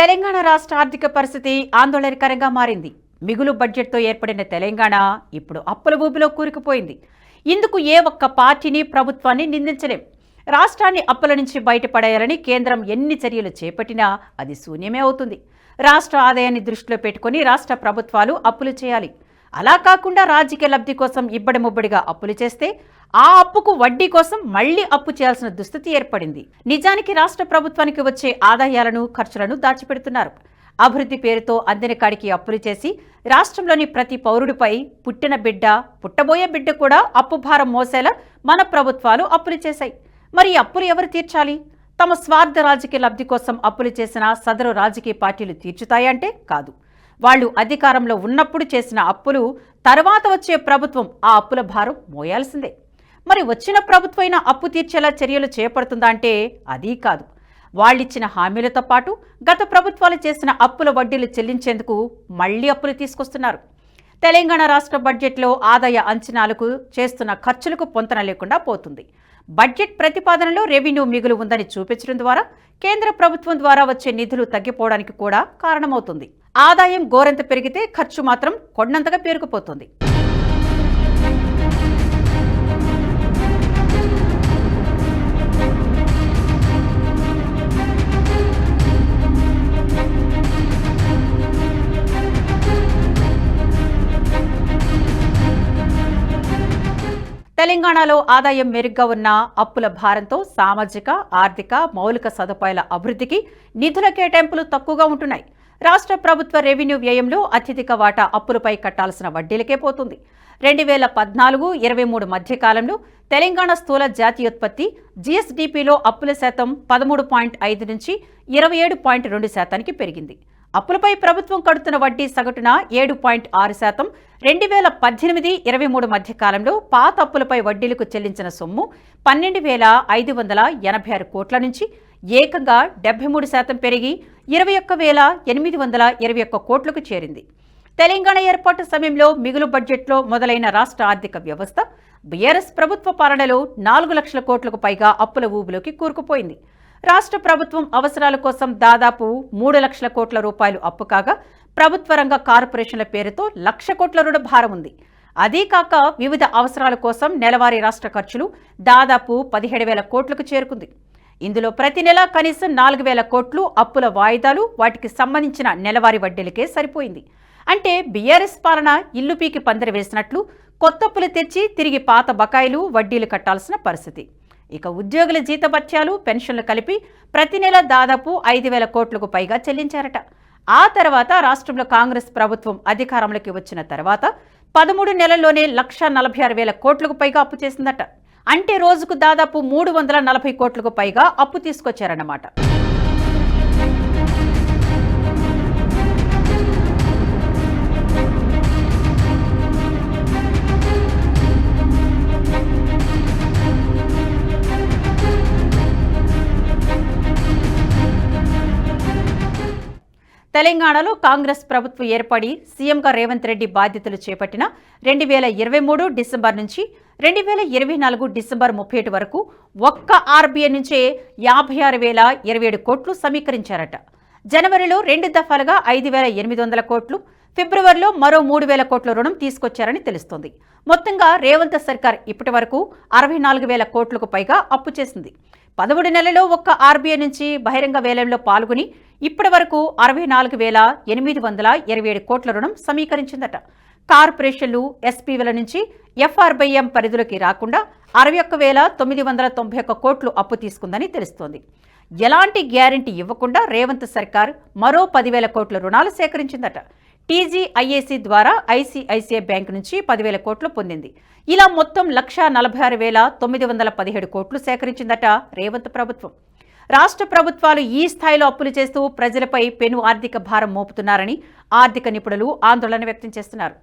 తెలంగాణ రాష్ట్ర ఆర్థిక పరిస్థితి ఆందోళనకరంగా మారింది. మిగులు బడ్జెట్తో ఏర్పడిన తెలంగాణ ఇప్పుడు అప్పుల ఊబిలో కూరుకుపోయింది. ఇందుకు ఏ ఒక్క పార్టీని ప్రభుత్వాన్ని నిందించలేం. రాష్ట్రాన్ని అప్పుల నుంచి బయటపడేయాలని కేంద్రం ఎన్ని చర్యలు చేపట్టినా అది శూన్యమే అవుతుంది. రాష్ట్ర ఆదాయాన్ని దృష్టిలో పెట్టుకుని రాష్ట్ర ప్రభుత్వాలు అప్పులు చేయాలి. అలా కాకుండా రాజకీయ లబ్ధి కోసం ఇబ్బడి ముబ్బడిగా అప్పులు చేస్తే ఆ అప్పుకు వడ్డీ కోసం మళ్ళీ అప్పు చేయాల్సిన దుస్థితి ఏర్పడింది. నిజానికి రాష్ట్ర ప్రభుత్వానికి వచ్చే ఆదాయాలను ఖర్చులను దాచిపెడుతున్నారు. అభివృద్ధి పేరుతో అందిన కాడికి అప్పులు చేసి రాష్ట్రంలోని ప్రతి పౌరుడిపై పుట్టిన బిడ్డ పుట్టబోయే బిడ్డ కూడా అప్పు భారం మోసేలా మన ప్రభుత్వాలు అప్పులు చేశాయి. మరి అప్పులు ఎవరు తీర్చాలి? తమ స్వార్థ రాజకీయ లబ్ధి కోసం అప్పులు చేసిన సదరు రాజకీయ పార్టీలు తీర్చుతాయంటే కాదు. వాళ్ళు అధికారంలో ఉన్నప్పుడు చేసిన అప్పులు తర్వాత వచ్చే ప్రభుత్వం ఆ అప్పుల భారం మోయాల్సిందే. మరి వచ్చిన ప్రభుత్వమైన అప్పు తీర్చేలా చర్యలు చేపడుతుందా అంటే అదీ కాదు. వాళ్ళిచ్చిన హామీలతో పాటు గత ప్రభుత్వాలు చేసిన అప్పుల వడ్డీలు చెల్లించేందుకు మళ్ళీ అప్పులు తీసుకొస్తున్నారు. తెలంగాణ రాష్ట్ర బడ్జెట్లో ఆదాయ అంచనాలకు చేస్తున్న ఖర్చులకు పొంతన లేకుండా పోతుంది. బడ్జెట్ ప్రతిపాదనలో రెవెన్యూ మిగులు ఉందని చూపించడం ద్వారా కేంద్ర ప్రభుత్వం ద్వారా వచ్చే నిధులు తగ్గిపోవడానికి కూడా కారణమవుతుంది. ఆదాయం గోరెంత పెరిగితే ఖర్చు మాత్రం కొండంతగా పేరుకుపోతుంది. తెలంగాణలో ఆదాయం మెరుగ్గా ఉన్న అప్పుల భారంతో సామాజిక ఆర్థిక మౌలిక సదుపాయాల అభివృద్ధికి నిధుల కేటాయింపులు తక్కువగా ఉంటున్నాయి. రాష్ట్ర ప్రభుత్వ రెవెన్యూ వ్యయంలో అత్యధిక వాటా అప్పులపై కట్టాల్సిన వడ్డీలకే పోతుంది. రెండు వేల పద్నాలుగు ఇరవై మూడు మధ్యకాలంలో తెలంగాణ స్థూల జాతీయోత్పత్తి జీఎస్డీపీలో అప్పుల శాతం పదమూడు పాయింట్ ఐదు నుంచి ఇరవై ఏడు పాయింట్ రెండు శాతానికి పెరిగింది. అప్పులపై ప్రభుత్వం కడుతున్న వడ్డీ సగటున ఏడు పాయింట్ ఆరు శాతం. రెండు వేల పద్దెనిమిది ఇరవై మూడు మధ్యకాలంలో పాత అప్పులపై వడ్డీలకు చెల్లించిన సొమ్ము పన్నెండు వేల ఐదు వందల ఎనభై ఆరు కోట్ల నుంచి ఏకంగా డెబ్బై మూడు శాతం పెరిగి ఇరవై ఒక్క వేల ఎనిమిది వందల ఇరవై ఒక్క కోట్లకు చేరింది. తెలంగాణ ఏర్పాటు సమయంలో మిగులు బడ్జెట్లో మొదలైన రాష్ట్ర ఆర్థిక వ్యవస్థ బీఆర్ఎస్ ప్రభుత్వ పాలనలో నాలుగు లక్షల కోట్లకు పైగా అప్పుల ఊబిలోకి కూరుకుపోయింది. రాష్ట్ర ప్రభుత్వం అవసరాల కోసం దాదాపు మూడు లక్షల కోట్ల రూపాయలు అప్పు కాగా ప్రభుత్వ రంగ కార్పొరేషన్ల పేరుతో లక్ష కోట్ల రుణ భారం ఉంది. అదీ కాక వివిధ అవసరాల కోసం నెలవారీ రాష్ట్ర ఖర్చులు దాదాపు పదిహేడు వేల కోట్లకు చేరుకుంది. ఇందులో ప్రతి నెల కనీసం నాలుగు వేల కోట్లు అప్పుల వాయిదాలు వాటికి సంబంధించిన నెలవారీ వడ్డీలకే సరిపోయింది. అంటే బీఆర్ఎస్ పాలన ఇల్లు పీకి పందిరి వేసినట్లు కొత్త అప్పులు తెచ్చి తిరిగి పాత బకాయిలు వడ్డీలు కట్టాల్సిన పరిస్థితి. ఇక ఉద్యోగుల జీతభత్యాలు పెన్షన్లు కలిపి ప్రతి నెల దాదాపు ఐదు వేల కోట్లకు పైగా చెల్లించారట. ఆ తర్వాత రాష్ట్రంలో కాంగ్రెస్ ప్రభుత్వం అధికారంలోకి వచ్చిన తర్వాత పదమూడు నెలల్లోనే లక్ష నలభై ఆరు వేల కోట్లకు పైగా అప్పు చేసిందట. అంటే రోజుకు దాదాపు మూడు వందల నలభై కోట్లకు పైగా అప్పు తీసుకొచ్చారన్నమాట. తెలంగాణలో కాంగ్రెస్ ప్రభుత్వం ఏర్పడి సీఎంగా రేవంత్ రెడ్డి బాధ్యతలు చేపట్టిన రెండు వేల ఇరవై మూడు డిసెంబర్ నుంచి రెండు వేల ఇరవై నాలుగు డిసెంబర్ ముప్పై ఏడు వరకు ఒక్క ఆర్బీఐ నుంచే యాభై ఆరు వేల ఇరవై ఏడు కోట్లు సమీకరించారట. జనవరిలో రెండు దఫాలుగా ఐదు వేల ఎనిమిది వందల కోట్లు ఫిబ్రవరిలో మరో మూడు వేల కోట్ల రుణం తీసుకొచ్చారని తెలుస్తోంది. మొత్తంగా రేవంత్ సర్కార్ ఇప్పటి వరకు అరవై నాలుగు వేల కోట్లకు పైగా అప్పు చేసింది. పదమూడు నెలలో ఒక్క ఆర్బీఐ నుంచి బహిరంగ వేలంలో పాల్గొని ఇప్పటి వరకు అరవై నాలుగు వేల ఎనిమిది వందల ఇరవై ఏడు కోట్ల రుణం సమీకరించిందట. కార్పొరేషన్లు ఎస్పీల నుంచి ఎఫ్ఆర్బైఎం పరిధిలోకి రాకుండా అరవై ఒక్క వేల తొమ్మిది వందల తొంభై ఒక్క కోట్లు అప్పు తీసుకుందని తెలుస్తోంది. ఎలాంటి గ్యారంటీ ఇవ్వకుండా రేవంత్ సర్కార్ మరో పదివేల కోట్ల రుణాలు సేకరించిందట. టీజీఐఏసీ ద్వారా ఐసీఐసీఐ బ్యాంక్ నుంచి పదివేల కోట్లు పొందింది. ఇలా మొత్తం లక్షా నలభై ఆరు వేల తొమ్మిది వందల పదిహేడు కోట్లు సేకరించిందట రేవంత్ ప్రభుత్వం. రాష్ట్ర ప్రభుత్వాలు ఈ స్థాయిలో అప్పులు చేస్తూ ప్రజలపై పెను ఆర్థిక భారం మోపుతున్నారని ఆర్థిక నిపుణులు ఆందోళన వ్యక్తం చేస్తున్నారు.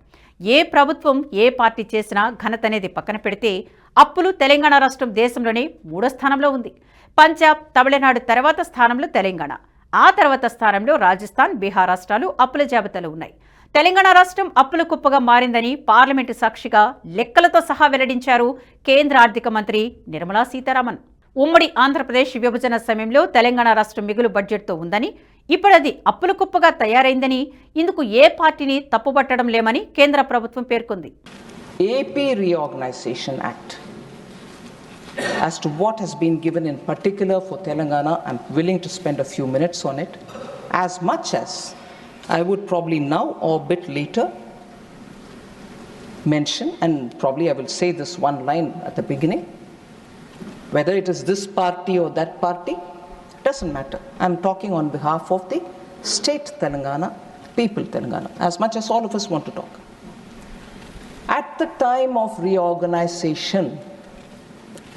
ఏ ప్రభుత్వం ఏ పార్టీ చేసినా ఘనత అనేది పక్కన పెడితే అప్పులు తెలంగాణ రాష్ట్రం దేశంలోనే మూడో స్థానంలో ఉంది. పంజాబ్ తమిళనాడు తర్వాత స్థానంలో తెలంగాణ. ఆ తర్వాత స్థానంలో రాజస్థాన్ బీహార్ రాష్ట్రాలు అప్పుల జాబితాలో ఉన్నాయి. తెలంగాణ రాష్ట్రం అప్పుల కుప్పగా మారిందని పార్లమెంటు సాక్షిగా లెక్కలతో సహా వెల్లడించారు కేంద్ర ఆర్థిక మంత్రి నిర్మలా సీతారామన్. ఉమ్మడి ఆంధ్రప్రదేశ్ విభజన సమయంలో తెలంగాణ రాష్ట్రం మిగులు బడ్జెట్తో ఉందని ఇప్పుడది అప్పుల కుప్పగా తయారైందని ఇందుకు ఏ పార్టీని తప్పుపట్టడం లేమని కేంద్ర ప్రభుత్వం పేర్కొంది AP reorganisation act As to what has been given in particular for Telangana, I'm willing to spend a few minutes on it. As much as I would probably now or a bit later mention, and probably I will say this one line at the beginning whether it is this party or that party, doesn't matter. I'm talking on behalf of the state Telangana, people Telangana, as much as all of us want to talk. At the time of reorganization,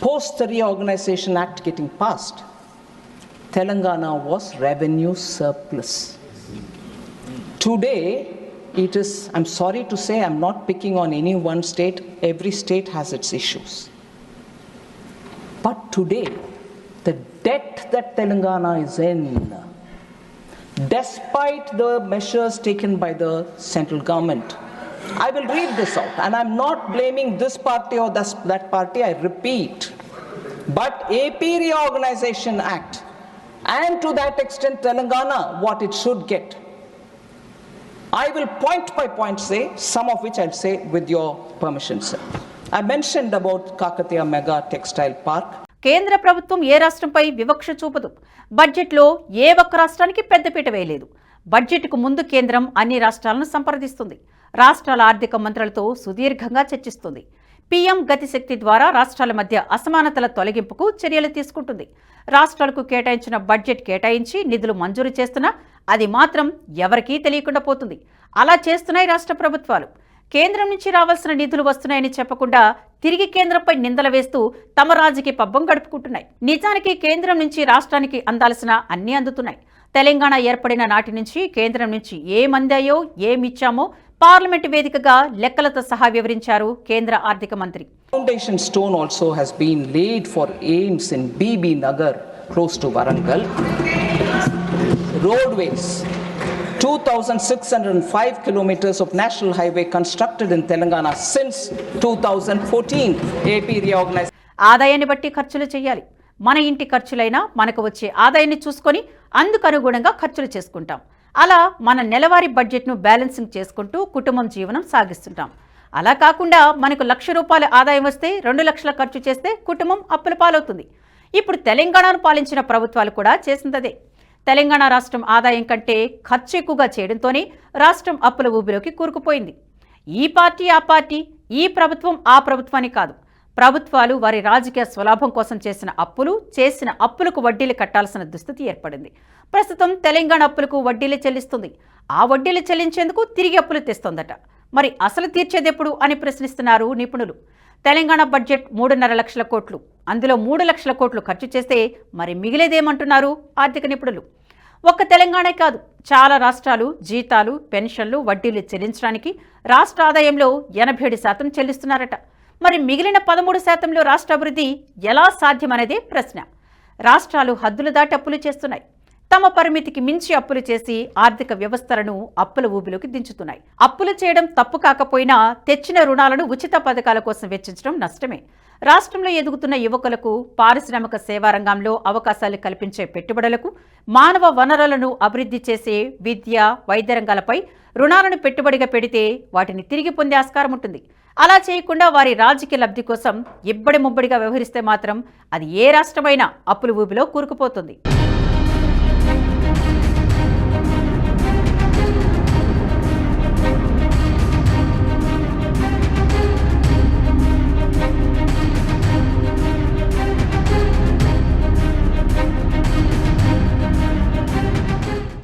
post the Reorganization Act getting passed, Telangana was revenue surplus. Today, it is, I'm sorry to say, I'm not picking on any one state, every state has its issues. But today, the debt that Telangana is in, despite the measures taken by the central government, I will read this out, and I'm not blaming this party or this, that party, I repeat. But AP Reorganization Act, and to that extent, Telangana, what it should get. I will point by point say, some of which I'll say with your permission, sir. I mentioned about Kakatiya Mega Textile Park. కేంద్ర ప్రభుత్వం ఏ రాష్ట్రంపై వివక్ష చూపదు. బడ్జెట్లో ఏ ఒక్క రాష్ట్రానికి పెద్దపీట వేయలేదు. బడ్జెట్కు ముందు కేంద్రం అన్ని రాష్ట్రాలను సంప్రదిస్తుంది. రాష్ట్రాల ఆర్థిక మంత్రులతో సుదీర్ఘంగా చర్చిస్తుంది. పీఎం గతిశక్తి ద్వారా రాష్ట్రాల మధ్య అసమానతల తొలగింపుకు చర్యలు తీసుకుంటుంది. రాష్ట్రాలకు కేటాయించిన బడ్జెట్ కేటాయించి నిధులు మంజూరు చేస్తున్నా అది మాత్రం ఎవరికీ తెలియకుండా పోతుంది. అలా చేస్తున్నాయి రాష్ట్ర ప్రభుత్వాలు. కేంద్రం నుంచి రావాల్సిన నిధులు వస్తున్నాయని చెప్పకుండా తిరిగి కేంద్రంపై నిందలు వేస్తూ తమ రాజకీయ పబ్బం గడుపుకుంటున్నాయి. నిజానికి కేంద్రం నుంచి రాష్ట్రానికి అందాల్సిన అన్నీ అందుతున్నాయి. తెలంగాణ ఏర్పడిన నాటి నుంచి కేంద్రం నుంచి ఏమందాయో ఏమిచ్చామో పార్లమెంట్ వేదికగా లెక్కలతో సహా వివరించారు కేంద్ర ఆర్థిక మంత్రి. Foundation stone also has been laid for AIIMS in Bibi Nagar close to Warangal roadways 2,605 kilometers of national highway constructed in Telangana since 2014. AP reorganized. ఆదాయాన్ని బట్టి ఖర్చులు చేయాలి. మన ఇంటి ఖర్చులైనా మనకు వచ్చే ఆదాయాన్ని చూసుకొని అందుకనుగుణంగా ఖర్చులు చేసుకుంటాం. అలా మన నెలవారీ బడ్జెట్ను బ్యాలెన్సింగ్ చేసుకుంటూ కుటుంబం జీవనం సాగిస్తుంటాం. అలా కాకుండా మనకు లక్ష రూపాయల ఆదాయం వస్తే రెండు లక్షల ఖర్చు చేస్తే కుటుంబం అప్పుల పాలవుతుంది. ఇప్పుడు తెలంగాణను పాలించిన ప్రభుత్వాలు కూడా చేసిందదే. తెలంగాణ రాష్ట్రం ఆదాయం కంటే ఖర్చు ఎక్కువగా చేయడంతోనే రాష్ట్రం అప్పుల ఊబిలోకి కూరుకుపోయింది. ఈ పార్టీ ఆ పార్టీ ఈ ప్రభుత్వం ఆ ప్రభుత్వాన్ని కాదు. ప్రభుత్వాలు వారి రాజకీయ స్వలాభం కోసం చేసిన అప్పులు చేసిన అప్పులకు వడ్డీలు కట్టాల్సిన దుస్థితి ఏర్పడింది. ప్రస్తుతం తెలంగాణ అప్పులకు వడ్డీలు చెల్లిస్తుంది. ఆ వడ్డీలు చెల్లించేందుకు తిరిగి అప్పులు తెస్తోందట. మరి అసలు తీర్చేదెప్పుడు అని ప్రశ్నిస్తున్నారు నిపుణులు. తెలంగాణ బడ్జెట్ మూడున్నర లక్షల కోట్లు. అందులో మూడు లక్షల కోట్లు ఖర్చు చేస్తే మరి మిగిలేదేమంటున్నారు ఆర్థిక నిపుణులు? ఒక్క తెలంగాణే కాదు చాలా రాష్ట్రాలు జీతాలు పెన్షన్లు వడ్డీలు చెల్లించడానికి రాష్ట్ర ఆదాయంలో ఎనభై ఏడు శాతం చెల్లిస్తున్నారట. మరి మిగిలిన పదమూడు శాతంలో రాష్ట్ర అభివృద్ధి ఎలా సాధ్యమనేదే ప్రశ్న. రాష్ట్రాలు హద్దులు దాటి అప్పులు చేస్తున్నాయి. తమ పరిమితికి మించి అప్పులు చేసి ఆర్థిక వ్యవస్థలను అప్పుల ఊబిలోకి దించుతున్నాయి. అప్పులు చేయడం తప్పు కాకపోయినా తెచ్చిన రుణాలను ఉచిత పథకాల కోసం వెచ్చించడం నష్టమే. రాష్ట్రంలో ఎదుగుతున్న యువకులకు పారిశ్రామిక సేవా రంగంలో అవకాశాలు కల్పించే పెట్టుబడులకు మానవ వనరులను అభివృద్ధి చేసే విద్య వైద్య రంగాలపై రుణాలను పెట్టుబడిగా పెడితే వాటిని తిరిగి పొందే ఆస్కారం ఉంటుంది. అలా చేయకుండా వారి రాజకీయ లబ్ధి కోసం ఇబ్బడి ముబ్బడిగా వ్యవహరిస్తే మాత్రం అది ఏ రాష్ట్రమైనా అప్పుల ఊబిలో కూరుకుపోతుంది.